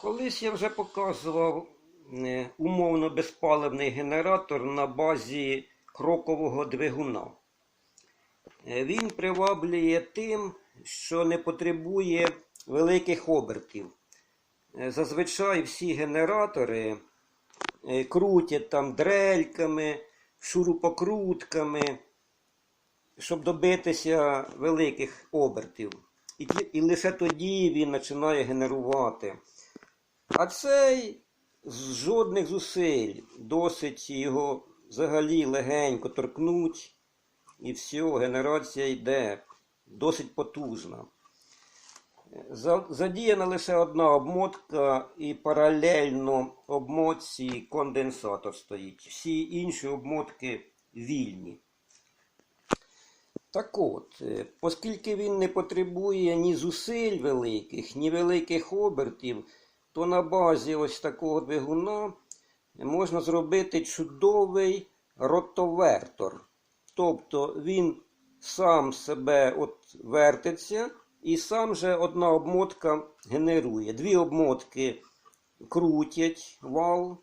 Колись я вже показував е, умовно безпаливний генератор на базі крокового двигуна. Е, Він приваблює тим, що не потребує великих обертів. Е, Зазвичай всі генератори крутять там дрельками, шурупокрутками, щоб добитися великих обертів. І, і лише тоді він починає генерувати. А цей з жодних зусиль, досить його взагалі легенько торкнуть, і все, генерація йде досить потужна. Задіяна лише одна обмотка і паралельно обмотці конденсатор стоїть. Всі інші обмотки вільні. Так от, е, оскільки він не потребує ні зусиль великих, ні великих обертів, то на базі ось такого двигуна можна зробити чудовий ротовертор. Тобто він сам себе от вертиться і сам же одна обмотка генерує. Дві обмотки крутять вал,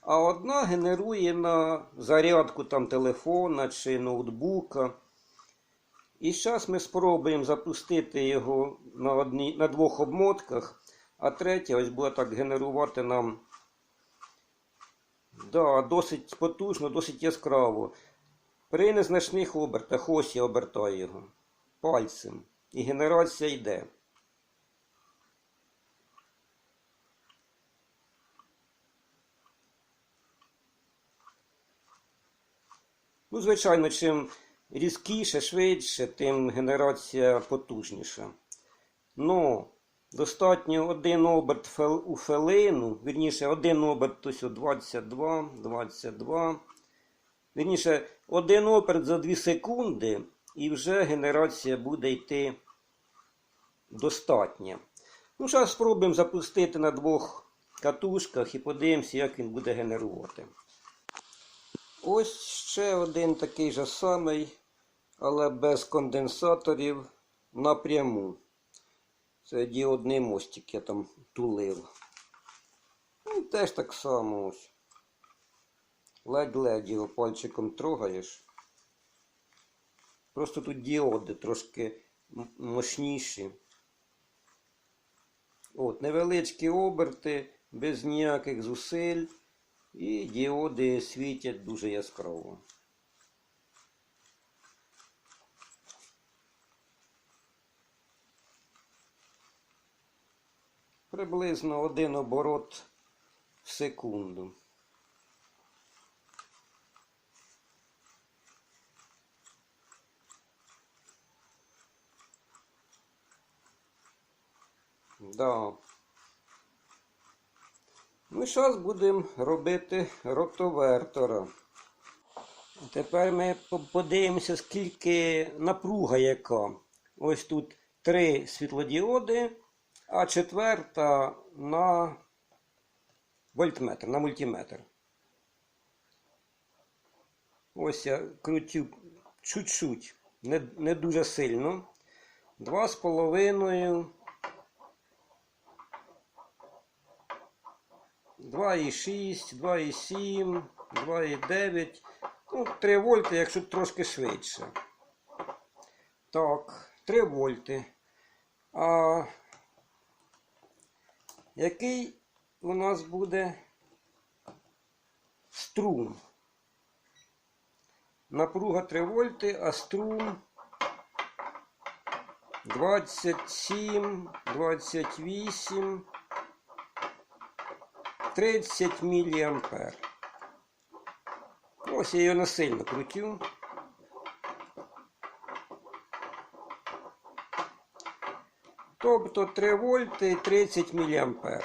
а одна генерує на зарядку там телефона чи ноутбука. І зараз ми спробуємо запустити його на, одній, на двох обмотках, а третя ось буде так генерувати нам да, досить потужно, досить яскраво. При незначних обертах ось я обертаю його пальцем. І генерація йде. Ну, звичайно, чим різкіше, швидше, тим генерація потужніша. Ну, достатньо один оберт у фелину, вірніше, один оберт ось 22, 22. Вірніше, один оберт за 2 секунди, і вже генерація буде йти достатня. Ну, зараз спробуємо запустити на двох катушках і подивимося, як він буде генерувати. Ось ще один такий же самий, але без конденсаторів напряму. Це діодний мостик я там тулив. Ну, теж так само ось. Ледь-ледь його пальчиком трогаєш. Просто тут діоди трошки мощніші. От, невеличкі оберти, без ніяких зусиль. І діоди світять дуже яскраво. Приблизно один оборот в секунду. Да. Ну і зараз будемо робити ротовертора. Тепер ми подивимося, скільки напруга яка. Ось тут три світлодіоди, а четверта на вольтметр, на мультиметр. Ось я крутю чуть-чуть, не, не дуже сильно. Два з половиною. 2,6, 2,7, 2,9. Ну, 3 вольти, якщо трошки швидше. Так, 3 вольти. А який у нас буде струм? Напруга 3 вольти, а струм 27, 28. 30 мА. Ось я її насильно крутю. Тобто 3 вольти і 30 мА.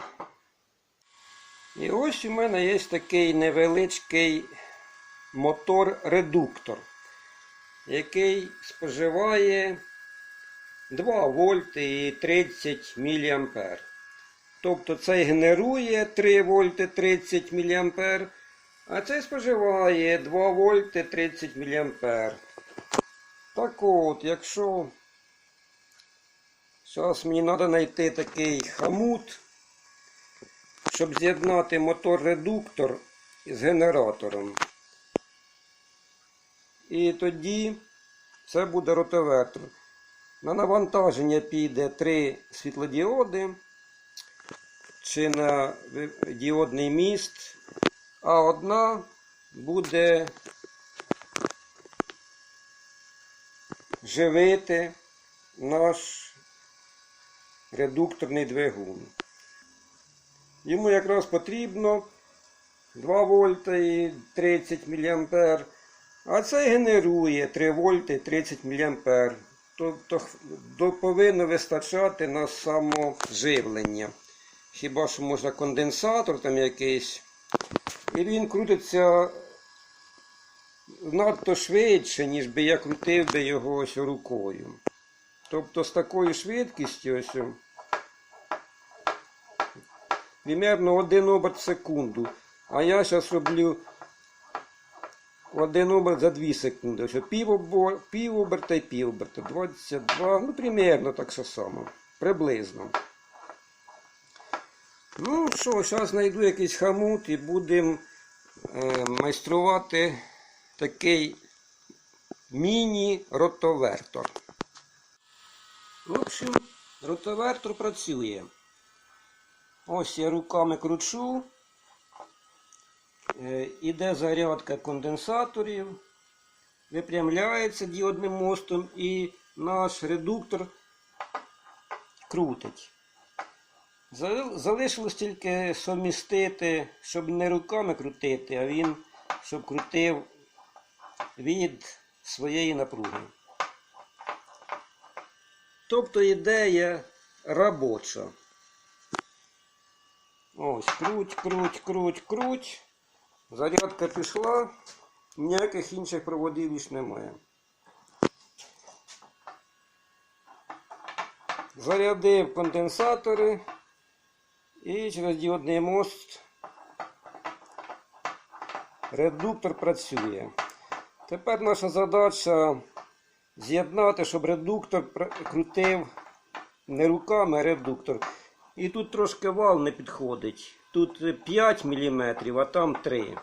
І ось у мене є такий невеличкий мотор-редуктор, який споживає 2 вольти і 30 мА. Тобто цей генерує 3 вольти 30 мА, а цей споживає 2 вольти 30 мА. Так от, якщо Зараз мені треба знайти такий хамут, щоб з'єднати мотор-редуктор з генератором. І тоді це буде ротовертор. На навантаження піде три світлодіоди чи на діодний міст, а одна буде живити наш редукторний двигун. Йому якраз потрібно 2 вольта і 30 мА, а це генерує 3 вольти і 30 мА. Тобто повинно вистачати на саможивлення. Хіба що можна конденсатор там якийсь. І він крутиться надто швидше, ніж би я крутив би його ось рукою. Тобто з такою швидкістю ось. Примерно один оберт в секунду. А я зараз роблю один оберт за 2 секунди. Ось пів, обо- пів оберта і пів оберта. 22, ну примерно так само. Приблизно. Ну що, зараз знайду якийсь хамут і будемо е, майструвати такий міні-ротовертор. В общем, ротовертор працює. Ось я руками кручу. Е, Іде зарядка конденсаторів, випрямляється діодним мостом і наш редуктор крутить. Зали- Залишилось тільки совмістити, щоб не руками крутити, а він щоб крутив від своєї напруги. Тобто ідея робоча. Ось, круть, круть, круть, круть. Зарядка пішла, ніяких інших проводів більш немає. Зарядив конденсатори і через діодний мост редуктор працює. Тепер наша задача з'єднати, щоб редуктор крутив не руками, а редуктор. І тут трошки вал не підходить. Тут 5 мм, а там 3.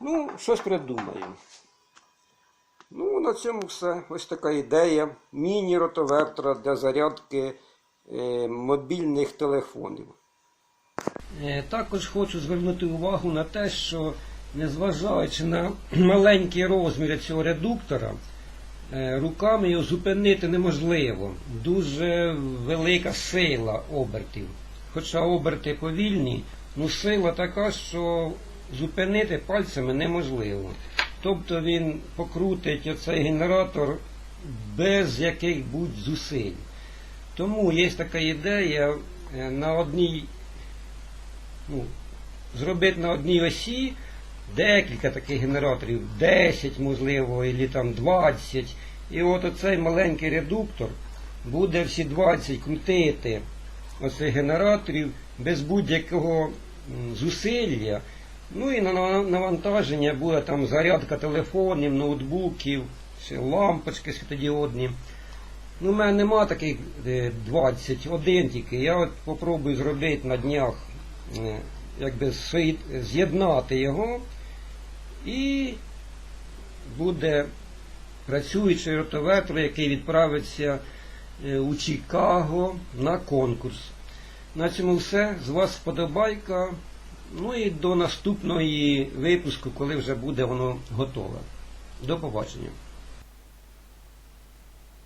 Ну, щось придумаю. Ну, на цьому все. Ось така ідея міні-ротовертора для зарядки мобільних телефонів. Е, Також хочу звернути увагу на те, що незважаючи на маленькі розміри цього редуктора, е, руками його зупинити неможливо. Дуже велика сила обертів. Хоча оберти повільні, ну сила така, що зупинити пальцями неможливо. Тобто він покрутить оцей генератор без яких-будь зусиль. Тому є така ідея е, на одній ну, зробити на одній осі декілька таких генераторів, 10, можливо, або там 20. І от оцей маленький редуктор буде всі 20 крутити оцих генераторів без будь-якого зусилля. Ну і на навантаження буде там зарядка телефонів, ноутбуків, лампочки світодіодні. Ну, у мене нема таких е, 21 тільки. Я от попробую зробити на днях, е, якби з'єднати його і буде працюючий ротоветр, який відправиться е, у Чикаго на конкурс. На цьому все. З вас вподобайка. Ну і до наступної випуску, коли вже буде воно готове. До побачення.